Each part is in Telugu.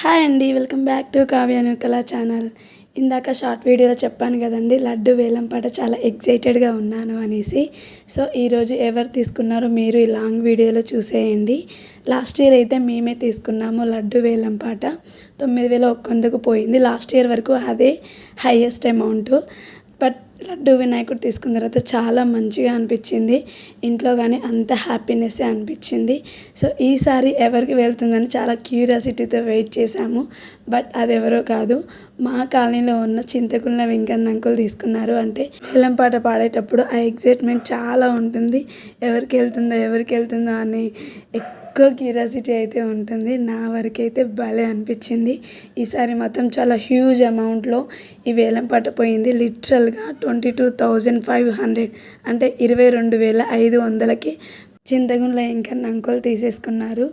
హాయ్ అండి వెల్కమ్ బ్యాక్ టు కావ్యాను కళా ఛానల్. ఇందాక షార్ట్ వీడియోలో చెప్పాను కదండి లడ్డు వేలం పాట చాలా ఎగ్జైటెడ్గా ఉన్నాను అనేసి. సో ఈరోజు ఎవరు తీసుకున్నారో మీరు ఈ లాంగ్ వీడియోలో చూసేయండి. లాస్ట్ ఇయర్ అయితే మేమే తీసుకున్నాము లడ్డు వేలం పాట. తొమ్మిది వేల ఒక్కొందుకు పోయింది. లాస్ట్ ఇయర్ వరకు అదే హైయెస్ట్ అమౌంట్. లడ్డు వినాయకుడు తీసుకున్న తర్వాత చాలా మంచిగా అనిపించింది. ఇంట్లో కానీ అంత హ్యాపీనెస్సే అనిపించింది. సో ఈసారి ఎవరికి వెళ్తుందని చాలా క్యూరియాసిటీతో వెయిట్ చేశాము. బట్ అది ఎవరో కాదు. మా కాలనీలో ఉన్న చింతకుల వెంకన్న అంకుల్ తీసుకున్నారు. అంటే వేలం పాట పాడేటప్పుడు ఆ ఎగ్జైట్మెంట్ చాలా ఉంటుంది. ఎవరికి వెళ్తుందో ఎవరికి వెళ్తుందో అని ఎక్కువ క్యూరియాసిటీ అయితే ఉంటుంది. నా వరకైతే భలే అనిపించింది. ఈసారి మొత్తం చాలా హ్యూజ్ అమౌంట్లో ఈ వేలం పట్టపోయింది లిటరల్గా twenty two thousand five hundred అంటే ఇరవై రెండు వేల ఐదు వందలకి చింతగుండ్ల ఇంకా అంకుల్ తీసేసుకున్నారు.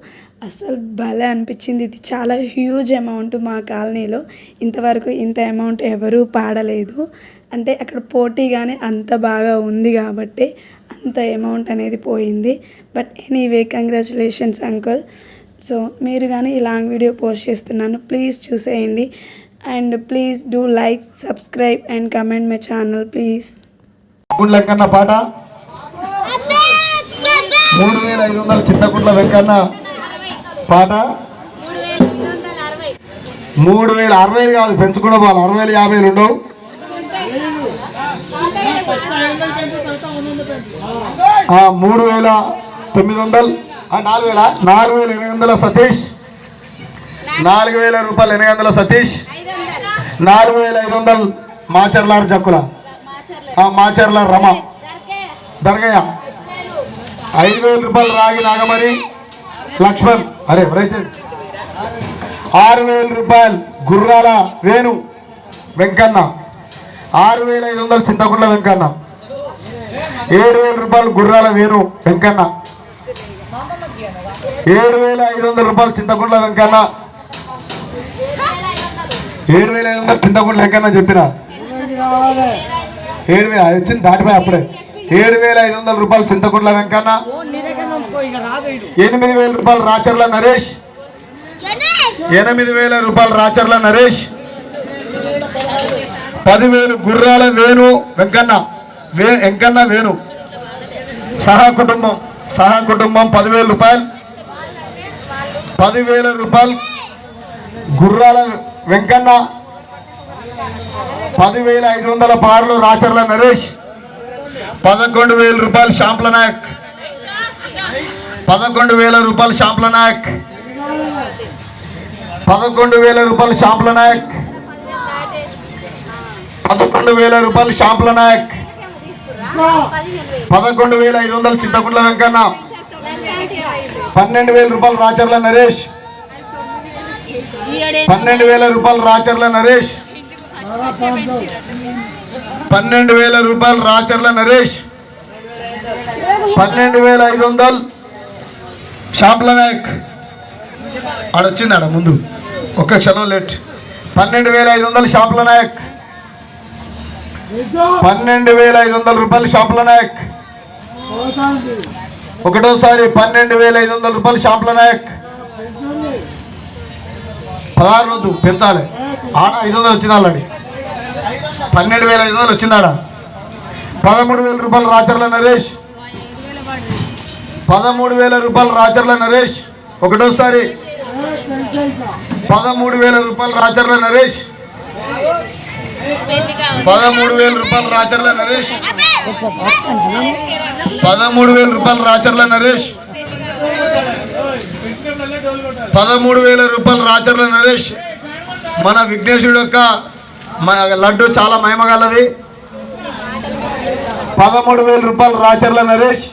అసలు భలే అనిపించింది. ఇది చాలా హ్యూజ్ అమౌంట్ మా కాలనీలో. ఇంతవరకు ఇంత అమౌంట్ ఎవరూ పాడలేదు. అంటే అక్కడ పోటీగానే అంత బాగా ఉంది కాబట్టి అంత అమౌంట్ అనేది పోయింది. But anyway congratulations uncle so మీరు కానీ ఈ లాంగ్ వీడియో పోస్ట్ చేస్తున్నాను. ప్లీజ్ చూసేయండి. And please do like subscribe and comment my channel please పాట. మూడు వేల ఐదు వందల చింతకుంట్ల వెంకన్న పాట. మూడు వేల అరవై కాదు పెంచుకున్న వాళ్ళు అరవై వేల యాభై ఉండవు. మూడు వేల తొమ్మిది వందలు నాలుగు వేల నాలుగు వేల ఎనిమిది వందల సతీష్. నాలుగు వేల రూపాయలు ఎనిమిది వందల సతీష్. నాలుగు వేల ఐదు వందలు మాచర్ల జక్కుల. ఆ, మాచర్ల రమ. దర్గయ్య. ఐదు వేల రూపాయలు రాగి నాగమణి లక్ష్మణ్ అరే రైట్ ఆరు వేల రూపాయలు గుర్రాల వేణు వెంకన్న. ఆరు వేల ఐదు వందలు చింతకుంట్ల వెంకన్న. ఏడు వేల రూపాయలు గుర్రాల వేణు వెంకన్న. ఏడు వేల ఐదు వందల రూపాయలు చింతకుంట్ల వెంకన్న. ఏడు వేల ఐదు వందలు చింతకుంట్ల వెంకన్న చెప్పిన? ఏడు వేల వచ్చింది దాటిపోయి అప్పుడే. ఏడు వేల ఐదు వందల రూపాయలు చింతకుంట్ల వెంకన్న ఎనిమిది వేల రూపాయలు రాచర్ల నరేష్. ఎనిమిది వేల రూపాయలు రాచర్ల నరేష్. పదివేలు గుర్రాల వేణు వెంకన్న. వే వెంకన్న వేణు. సహా కుటుంబం సహా కుటుంబం పదివేల రూపాయలు. పదివేల రూపాయలు గుర్రాల వెంకన్న. పదివేల ఐదు వందల పార్లు రాచర్ల నరేష్. పదకొండు వేల రూపాయలు షాంప్ల నాయక్. పదకొండు వేల రూపాయలు షాంప్ల నాయక్. పదకొండు వేల రూపాయలు షాంప్ల నాయక్. పదకొండు వేల రూపాయలు షాంప్ల నాయక్. పదకొండు వేల ఐదు వందలు చింతకుంట్ల వెంకన్న. పన్నెండు వేల రూపాయలు రాచర్ల నరేష్. పన్నెండు వేల రూపాయలు రాచర్ల నరేష్. పన్నెండు వేల రూపాయలు రాచర్ల నరేష్. పన్నెండు వేల ఐదు వందలు షాప్ల నాయక్. ఆడ వచ్చింది ఆడ ముందు. ఒక్క క్షణం లేట్. పన్నెండు వేల ఐదు వందలు షాప్ల నాయక్. పన్నెండు వేల ఐదు వందల రూపాయలు షాప్ల నాయక్. ఒకటోసారి పన్నెండు వేల ఐదు వందల రూపాయలు షాప్ల నాయక్. పదహారు వద్దు పెంచాలి. ఆడ ఐదు వందలు వచ్చింది పన్నెండు వేల ఐదు వందలు వచ్చిందాడ పదమూడు వేల రూపాయలు రాచర్ల నరేష్. పదమూడు వేల రూపాయలు రాచర్ల నరేష్. ఒకటోసారి. పదమూడు వేల రూపాయలు రాచర్ల నరేష్. పదమూడు వేల రూపాయలు రాచర్ల నరేష్. పదమూడు వేల రూపాయలు రాచర్ల నరేష్. పదమూడు వేల రూపాయలు రాచర్ల నరేష్. మన విఘ్నేశ్వరుడు యొక్క మన లడ్డు చాలా మహిమగలది. పదమూడు వేల రూపాయలు రాచర్ల నరేష్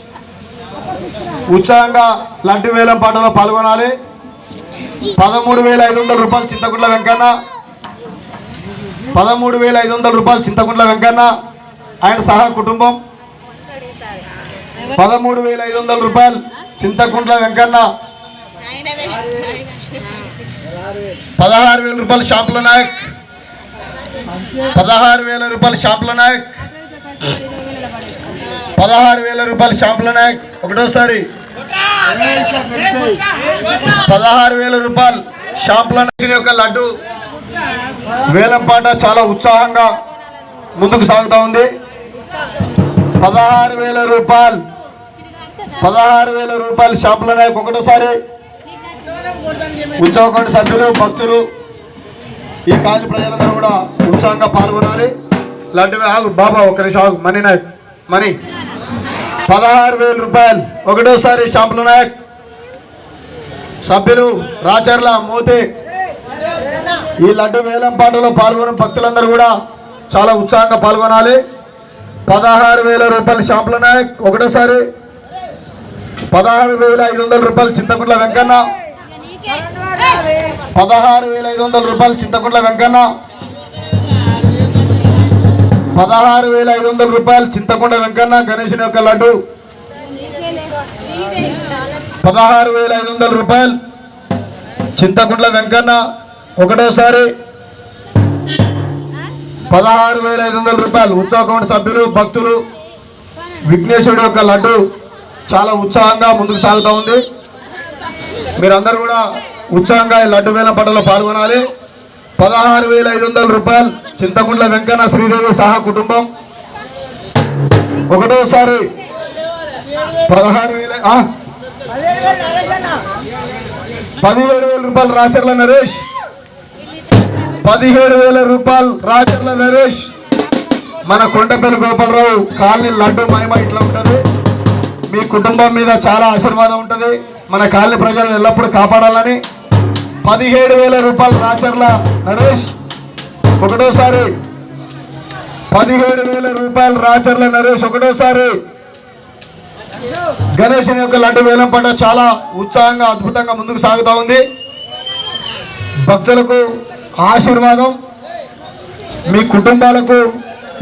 ఉత్సాహంగా లడ్డు వేలం పాటలో పాల్గొనాలి. పదమూడు వేల ఐదు వందల రూపాయలు చింతకుంట్ల వెంకన్న. పదమూడు వేల ఐదు వందల రూపాయలు చింతకుంట్ల వెంకన్న ఆయన సహా కుటుంబం. పదమూడు వేల ఐదు వందల రూపాయలు చింతకుంట్ల వెంకన్న. పదహారు వేల రూపాయలు షాంపుల నాయక్. పదహారు వేల రూపాయలు షాపుల నాయక్. పదహారు వేల రూపాయలు షాపుల నాయక్. ఒకటోసారి. పదహారు వేల రూపాయలు షాంపుల యొక్క లడ్డు. వేలంపాట చాలా ఉత్సాహంగా ముందుకు సాగుతూ ఉంది. పదహారు వేల రూపాయలు పదహారు వేల రూపాయలు షాపుల నాయకు. ఒకటోసారి. ఉత్సవకొండ సభ్యులు భక్తులు ఈ కాలి ప్రజలందరూ కూడా ఉత్సాహంగా పాల్గొనాలి. లడ్డు ఆగు బాబా ఒక నిమిషం ఆగు. మనీ నాయక్ మనీ. పదహారు వేల రూపాయలు. ఒకటోసారి షాంపుల నాయక్. సభ్యులు రాచర్ల మోతే. ఈ లడ్డు వేలం పాటలో పాల్గొన్న భక్తులందరూ కూడా చాలా ఉత్సాహంగా పాల్గొనాలి. పదహారు వేల రూపాయలు షాంపుల నాయక్. ఒకటోసారి పదహారు వేల ఐదు వందల రూపాయలు చింతకుంట్ల వెంకన్న. పదహారు వేల ఐదు వందల రూపాయలు చింతకుంట్ల వెంకన్న. పదహారు వేల ఐదు వందల రూపాయలు చింతకుంట వెంకన్న గణేషుని యొక్క లడ్డు. పదహారు వేల ఐదు వందల రూపాయలు చింతకుంట్ల వెంకన్న ఒకటోసారి. పదహారు వేల ఐదు వందల రూపాయలు ఉత్సవ సభ్యులు భక్తులు విఘ్నేశ్వరుడు యొక్క లడ్డు. చాలా ఉత్సాహంగా ముందుకు సాగుతూ ఉంది. మీరందరూ కూడా ఉత్సాహంగా లడ్డు వేల పంటలో పాల్గొనాలి. పదహారు వేల ఐదు వందల రూపాయలు చింతకుంట్ల వెంకన్న శ్రీదేవి సహా కుటుంబం. ఒకటోసారి పదహారు వేల పదిహేడు వేల రూపాయలు రాచర్ల నరేష్. పదిహేడు వేల రూపాయలు రాచర్ల నరేష్. మన కొండపల్లి గోపాలరావు కాలనీ లడ్డు మహిమ ఇట్లా ఉంటుంది. మీ కుటుంబం మీద చాలా ఆశీర్వాదం ఉంటుంది. మన కాలనీ ప్రజలను ఎల్లప్పుడూ కాపాడాలని పదిహేడు వేల రూపాయలు రాచర్ల నరేష్ ఒకటోసారి పదిహేడు వేల రూపాయలు రాచర్ల నరేష్ ఒకటోసారి గణేష్ యొక్క లడ్డు వేలం పంట చాలా ఉత్సాహంగా అద్భుతంగా ముందుకు సాగుతూ ఉంది. భక్తులకు ఆశీర్వాదం. మీ కుటుంబాలకు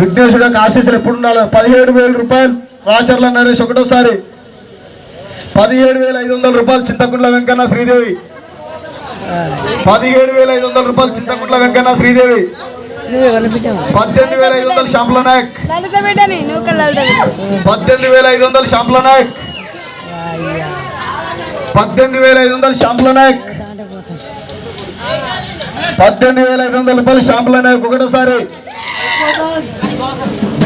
విఘ్నేశ్వరుడు యొక్క ఆశీస్సులు ఎప్పుడు ఉండాలి? పదిహేడు వేల రూపాయలు రాచర్ల నరేష్ ఒకటోసారి పదిహేడు వేల ఐదు వందల రూపాయలు చింతకుంట్ల వెంకన్న శ్రీదేవి. పదిహేడు వేల ఐదు వందల రూపాయలు చింతకుంట్ల వెంకన్న శ్రీదేవి. పద్దెనిమిది వేల ఐదు వందలు శ్యామల నాయక్. పద్దెనిమిది వేల ఐదు వందలు శ్యామల నాయక్. పద్దెనిమిది వేల ఐదు వందలు శ్యామల నాయక్. పద్దెనిమిది వేల ఐదు వందల రూపాయలు శ్యామల నాయక్ ఒకటోసారి.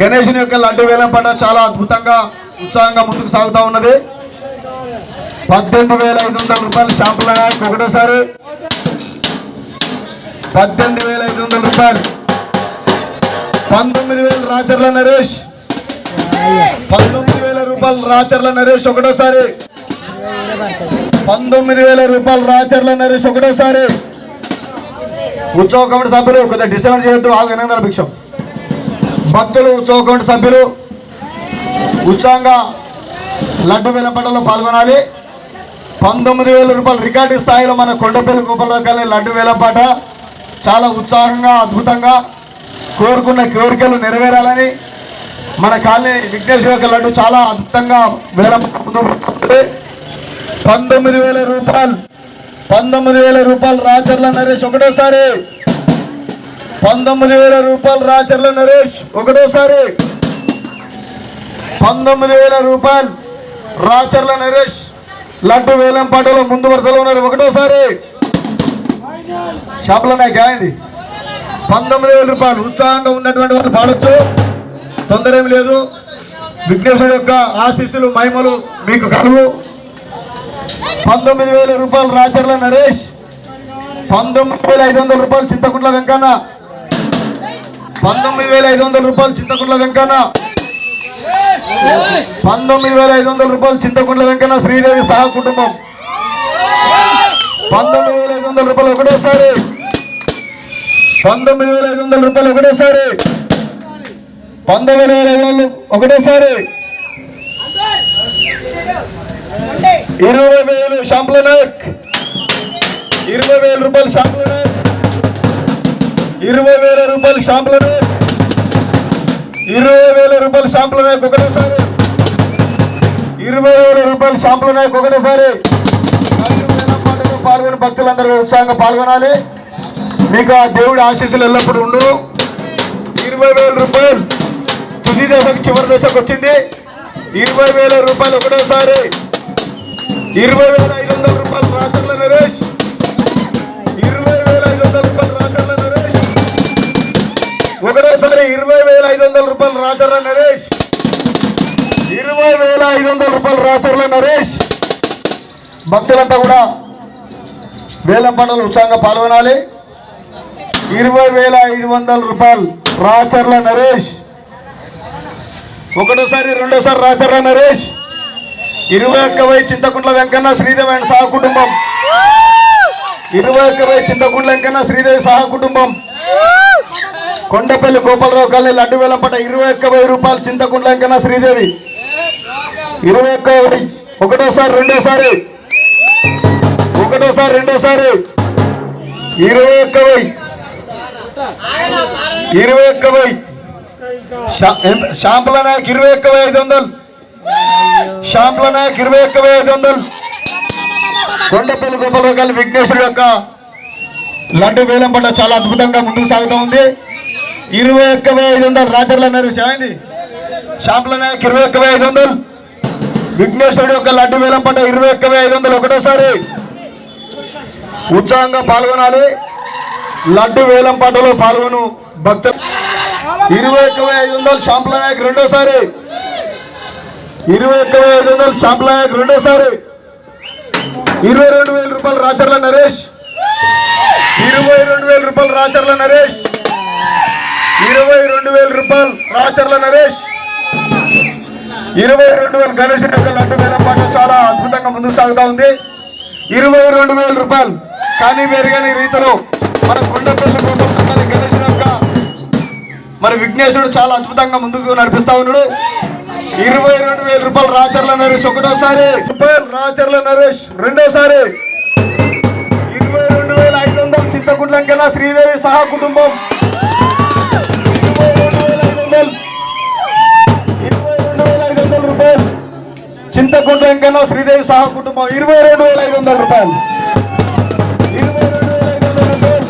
గణేష్ యొక్క లడ్డు వేలం పంట చాలా అద్భుతంగా ఉత్సాహంగా ముందుకు సాగుతూ ఉన్నది. పద్దెనిమిది వేల ఐదు వందల రూపాయలు శ్యామల నాయక్ ఒకటోసారి. పద్దెనిమిది వేల ఐదు వందల రూపాయలు. పంతొమ్మిది వేల రాచర్ల నరేష్. పంతొమ్మిది వేల రూపాయలు రాచర్ల నరేష్ ఒకటోసారి. పంతొమ్మిది వేల రూపాయలు రాచర్ల నరేష్ ఒకటోసారి. ఉత్సవ కమిటీ సభ్యులు కొద్దిగా డిస్టర్బ్ చేయొద్దు ఆగు భిక్షం. భక్తులు ఉత్సవ కమిటీ సభ్యులు ఉత్సాహంగా లడ్డు వేలంపటలో పాల్గొనాలి. పంతొమ్మిది వేల రూపాయలు రికార్డు స్థాయిలో మన కొండపల్లి గోపాలకాలి లడ్డు వేలపాట చాలా ఉత్సాహంగా అద్భుతంగా కోరుకున్న కోరికలు నెరవేరాలని మన కాలనీ విఘ్నేశ్వర యొక్క లడ్డు చాలా అద్భుతంగా వేలంపాట పంతొమ్మిది వేల రూపాయలు పంతొమ్మిది వేల రూపాయలు రాచర్ల నరేష్ ఒకటోసారి. పంతొమ్మిది వేల రూపాయలు రాచర్ల నరేష్ ఒకటోసారి. పంతొమ్మిది వేల రూపాయలు రాచర్ల నరేష్ లడ్డు వేలం పాటలో ముందు వరుసలో ఉన్నారు. ఒకటోసారి. షాపులో నాకు అయింది పంతొమ్మిది వేల రూపాయలు. ఉత్సాహంగా ఉన్నటువంటి వాళ్ళు పాడొచ్చు. తొందర ఏమి లేదు. విఘ్నేశ్వరుడు యొక్క ఆశీస్సులు మహిమలు మీకు కలుగు. పంతొమ్మిది వేల రూపాయలు రాచర్ల నరేష్. పంతొమ్మిది వేల ఐదు వందల రూపాయలు చింతకుంట్ల వెంకన్న. పంతొమ్మిది వేల ఐదు వందల రూపాయలు చింతకుంట్ల వెంకన్న. పంతొమ్మిది వేల ఐదు వందల రూపాయలు చింతకుంట్ల వెంకన్న శ్రీదేవి సహా కుటుంబం. పంతొమ్మిది వేల ఐదు వందల రూపాయలు ఒకటేసారి. పంతొమ్మిది వేల ఐదు వందల రూపాయలు ఒకటేసారి. పంతొమ్మిది వేల ఐదు వందలు ఒకటేసారి. ఇరవై వేలు షాంపుల నాయక్. ఇరవై వేల రూపాయలు షాంపుల నాయక్. ఇరవై వేల రూపాయలు షాంపుల నాయక్. ఇరవై వేల రూపాయలు షాంపుల నాయక్ ఒకటేసారి ఇరవై వేల రూపాయలు షాంపుల నాయక్ ఒకటేసారి పాల్గొని భక్తులందరూ ఉత్సాహంగా పాల్గొనాలి. మీకు ఆ దేవుడి ఆశీస్సులు ఎల్లప్పుడూ ఉండు. ఇరవై వేల రూపాయలు తుది దశకు చివరి దశకు వచ్చింది. ఇరవై వేల రూపాయలు ఒకటేసారి. ఇరవై వేల ఐదు వందల రూపాయలు రాష్ట్రంలో నరేష్. ఒకటోసారి ఇరవై వేల ఐదు వందల రూపాయలు రాచర్ల నరేష్? ఇరవై వేల ఐదు వందల రూపాయలు రాచర్ల నరేష్? భక్తులంతా కూడా వేలం పండుగలు ఉత్సాహంగా పాల్గొనాలి. ఇరవై వేల ఐదు వందల రూపాయలు రాచర్ల నరేష్? ఒకటోసారి రెండోసారి రాచర్ల నరేష్? ఇరవై ఒక్క వై చింతకుంట్ల వెంకన్న శ్రీదేవి అండ్ సహ కుటుంబం. ఇరవై ఒక్క వై చింతకుంట్ల వెంకన్న శ్రీదేవి సహ కుటుంబం. కొండపల్లి గోపాలరావు కాలనీ లడ్డు వేలంపట ఇరవై ఒక్క వెయ్యి రూపాయలు చింతకుంట్ల వెంకన్న శ్రీదేవి. ఇరవై ఒక్క ఒకటోసారి రెండోసారి. ఒకటోసారి రెండోసారి. ఇరవై ఒక్క వెయ్యి. ఇరవై ఒక్క వెయ్యి. షా- షాంపుల నాయక్ ఇరవై ఒక్క వెయ్యి ఐదు వందలు. షాంపుల నాయక్ ఇరవై ఒక్క వెయ్యి ఐదు వందలు. కొండపల్లి గోపాలరావు కాలనీ విఘ్నేశ్వరు యొక్క లడ్డు వేలంపట చాలా అద్భుతంగా ముందుకు సాగుతూ ఉంది. ఇరవై ఒక్క వెయ్యి ఐదు వందలు. రాజర్ల నరేష్ అయింది షాపుల నాయక్ ఇరవై ఒక్క వెయ్యి ఐదు వందలు. విఘ్నేశ్వరుడు యొక్క లడ్డు వేలం పంట ఇరవై ఒక్క వెయ్యి ఐదు వందలు. ఒకటోసారి ఉత్సాహంగా పాల్గొనాలి. లడ్డు వేలం పంటలో పాల్గొను భక్తులు ఇరవై ఒక్క వెయ్యి ఐదు వందలు. షాపుల నాయక్ రెండోసారి. ఇరవై ఒక్క వెయ్యి ఐదు వందలు. షాపుల నాయక్ రెండోసారి. ఇరవై రెండు వేల రూపాయలు రాచర్ల నరేష్. ఇరవై రెండు వేల రూపాయలు రాచర్ల నరేష్. ఇరవై రెండు వేల రూపాయలు రాచర్ల నరేష్. ఇరవై రెండు వేల గణేష్ యొక్క లడ్డు వేల పాట చాలా అద్భుతంగా ముందుకు సాగుతా ఉంది. ఇరవై రెండు వేల రూపాయలు కానీ మెరుగని రీతిలో మన కొండపల్లి కోసం గణేష్ యొక్క మరి విఘ్నేశ్వరుడు చాలా అద్భుతంగా ముందుకు నడిపిస్తా ఉన్నాడు. ఇరవై రెండు వేల రూపాయలు రాచర్ల నరేష్ ఒకటోసారి. రూపాయలు రాచర్ల నరేష్ రెండోసారి. ఇరవై రెండు వేల ఐదు వందలు చింతకుండ్లంకెలా శ్రీదేవి సహా కుటుంబం. చింతకుంట వెంకన్న శ్రీదేవి సహా కుటుంబం ఇరవై రెండు వేల ఐదు వందల రూపాయలు. ఇరవై రెండు వేల ఐదు వందల రూపాయలు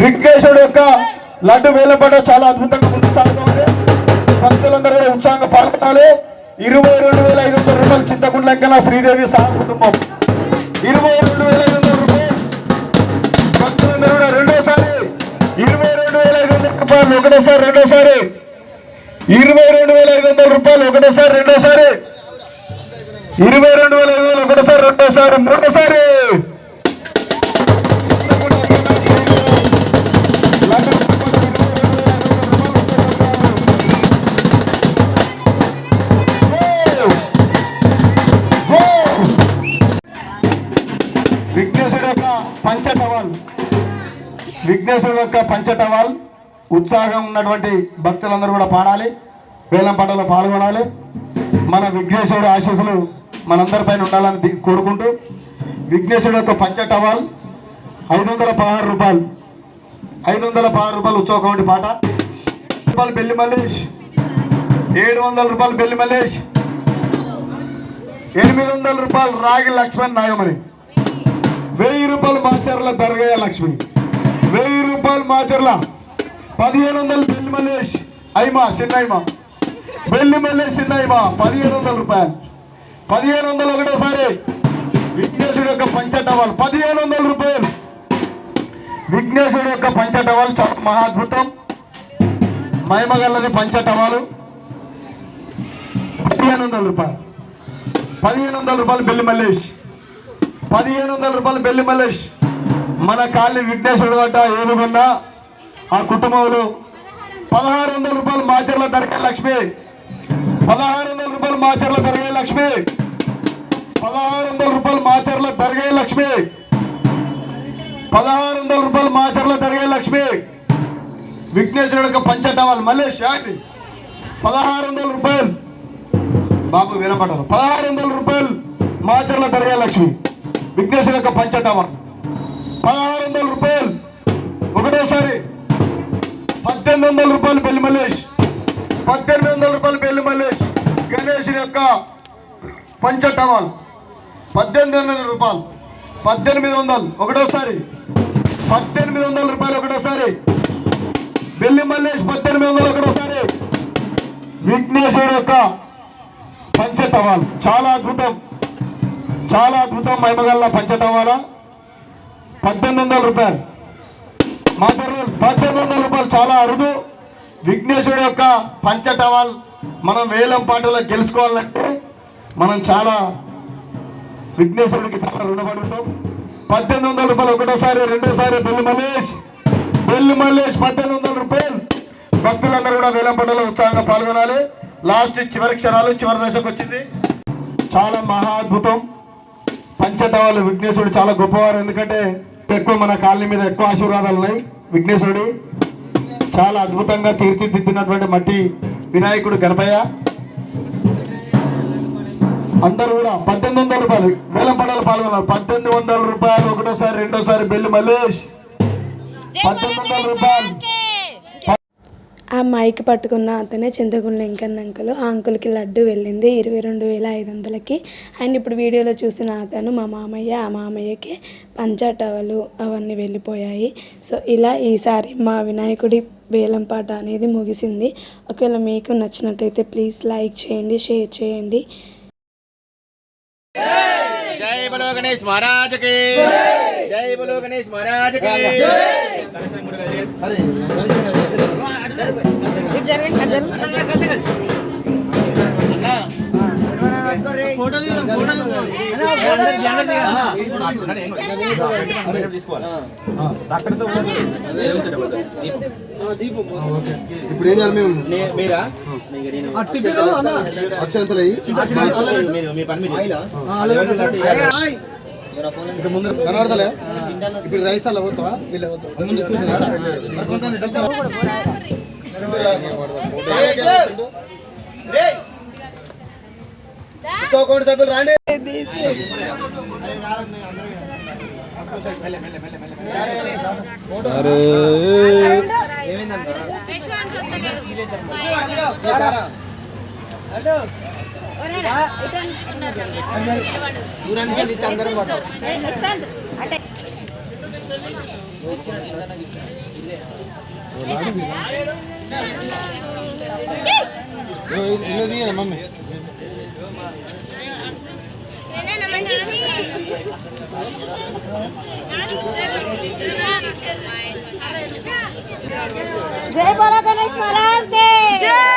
విఘ్నేశ్వరుడు యొక్క లడ్డు వేలపడ చాలా అద్భుతంగా ముందు సాగుతుంది. భక్తులందరూ కూడా ఉత్సాహంగా పాల్గొనాలి. ఇరవై రెండు వేల ఐదు వందల రూపాయలు చింతకుంట వెంకన్న శ్రీదేవి సహా కుటుంబం. ఇరవై రెండు వేల ఐదు వందల రూపాయలు. భక్తులందరూ కూడా రెండోసారి ఇరవై రెండు వేల ఐదు వందల రూపాయలు ఒకటోసారి రెండోసారి. ఇరవై రెండు వేల ఐదు వందల రూపాయలు ఒకటోసారి రెండోసారి. ఇరవై రెండు వేల ఐదు వందలు ఒకటోసారి రెండోసారి. మూడోసారి విఘ్నేశ్వరు యొక్క పంచటవాల్. విఘ్నేశ్వరు యొక్క పంచటవాల్. ఉత్సాహం ఉన్నటువంటి భక్తులందరూ కూడా పాడాలి. వేలం పాటలో పాల్గొనాలి. మన విఘ్నేశ్వరుడు ఆశీస్సులు మనందరి పైన ఉండాలని కోరుకుంటూ విఘ్నేశ్వరుడు యొక్క పంచటవాల్ ఐదు వందల పదహారు రూపాయలు. ఐదు వందల పదహారు రూపాయలు ఉత్సవ కమిటీ పాట. రూపాయలు బెల్లి మల్లేష్. ఏడు వందల రూపాయలు బెల్లి మల్లేష్. ఎనిమిది వందల రూపాయలు రాగి లక్ష్మణ్ నాగమణి. వెయ్యి రూపాయలు మాచర్ల దర్గయ్య లక్ష్మి వెయ్యి రూపాయలు మాచర్ల పదిహేను వందలు బెల్లి మల్లేష్. అయిమా చిన్నయ్యమా బెల్లి మల్లేష్ చిన్నయ్యమా పదిహేను వందల రూపాయలు. పదిహేను వందలు ఒకటోసారి విఘ్నేశ్వరుడు యొక్క పంచటవాలు పదిహేను వందల రూపాయలు. విఘ్నేశ్వరుడు యొక్క పంచటవాలు చాలా మహాద్భుతం. మహిమగల్లది పంచటవాలు పదిహేను వందల రూపాయలు. పదిహేను వందల రూపాయలు బెల్లి మల్లేష్. పదిహేను వందల రూపాయలు బెల్లి మల్లేష్. మన కాళ్ళు విఘ్నేశ్వరుడు గట్ట ఏనుగున్నా ఆ కుటుంబంలో పదహారు వందల రూపాయలు మాచర్ల దొరికే లక్ష్మి. పదహారు వందల రూపాయలు మాచర్ల దొరికే లక్ష్మి. పదహారు వందల రూపాయలు మాచర్ల దొరికే లక్ష్మి. పదహారు వందల రూపాయలు మాచర్ల దొరికే లక్ష్మి. విఘ్నేశ్వరుడు యొక్క పంచటవాళ్ళు మలేష్ ఏంటి పదహారు వందల రూపాయలు. బాబు వినపడదు. పదహారు వందల రూపాయలు మాచర్ల దర్గా లక్ష్మి. విఘ్నేశ్వర యొక్క పంచటవర్ పదహారు వందల రూపాయలు. ఒకటోసారి పద్దెనిమిది వందల రూపాయలు పెళ్ళి మల్లేష్. పద్దెనిమిది వందల రూపాయలు పెళ్ళి మల్లేష్. గణేష్ యొక్క పంచటవాల్ పద్దెనిమిది వందల రూపాయలు. పద్దెనిమిది వందలు. ఒకటోసారి. పద్దెనిమిది వందల రూపాయలు ఒకటోసారి. బిల్లి మల్లేష్ పద్దెనిమిది వందలు ఒకటోసారి. విఘ్నేశ్వర యొక్క పంచతవాలు. చాలా అద్భుతం. చాలా అద్భుతం మహిమగల్ల పంచతవాల. పద్దెనిమిది వందల రూపాయలు. మాట్లాడారు పద్దెనిమిది వందల రూపాయలు చాలా అరుదు. విఘ్నేశ్వరుడు యొక్క పంచటవాల్ మనం వేలం పాటలో గెలుచుకోవాలంటే మనం చాలా విఘ్నేశ్వరుడికి చాలా రుణపడుతాం పద్దెనిమిది వందల రూపాయలు ఒకటోసారి రెండోసారి బెల్లి మల్లేష్. బెల్లి మల్లేష్ పద్దెనిమిది వందల రూపాయలు. భక్తులందరూ కూడా వేలం ఉత్సాహంగా పాల్గొనాలి. లాస్ట్ చివరి క్షణాలు చివరి దశకు వచ్చింది. చాలా మహా అద్భుతం. పంచటవాళ్ళు విఘ్నేశ్వరుడు చాలా గొప్పవారు. ఎందుకంటే ఎక్కువ మన కాళ్ళ మీద ఎక్కువ ఆశీర్వాదాలు ఉన్నాయి విఘ్నేశ్వరుడు. చాలా అద్భుతంగా తీర్చిదిద్దినటువంటి మట్టి వినాయకుడు గణపయ్య. అందరూ కూడా పద్దెనిమిది వందల రూపాయలు. వేలం పడాలు పాల్గొన్నారు పద్దెనిమిది వందల రూపాయలు ఒకటోసారి రెండోసారి బెల్లి మల్లేష్. పద్దెనిమిది వందల రూపాయలు. ఆ మైక్ పట్టుకున్న అతనే చింతగుండ వెంకన్న అంకుల్. ఆ అంకుల్కి లడ్డు వెళ్ళింది ఇరవై రెండు వేల ఐదు వందలకి. అండ్ ఇప్పుడు వీడియోలో చూసిన అతను మా మామయ్య ఆ మామయ్యకి పంచాటవలు అవన్నీ వెళ్ళిపోయాయి. సో ఇలా ఈసారి మా వినాయకుడి వేలం పాట అనేది ముగిసింది. ఒకవేళ మీకు నచ్చినట్టయితే ప్లీజ్ లైక్ చేయండి షేర్ చేయండి. బులో గణేష్ మహారాజకి జై. బులో గణేష్ మహారాజకి జరగండి ఇప్పుడు ఏం చేయాలి మేము మీరా అక్షంతలు మీ పని ముందు కనబడతలే ఇప్పుడు రైస్ అలా పోతావా వీళ్ళు పోతావా? ముందు కూర్చున్నారా? కూర్చోకోండి సభ్యులు రాండి. అంటే జై బోలో గణేష్ మహారాజ్ కే జై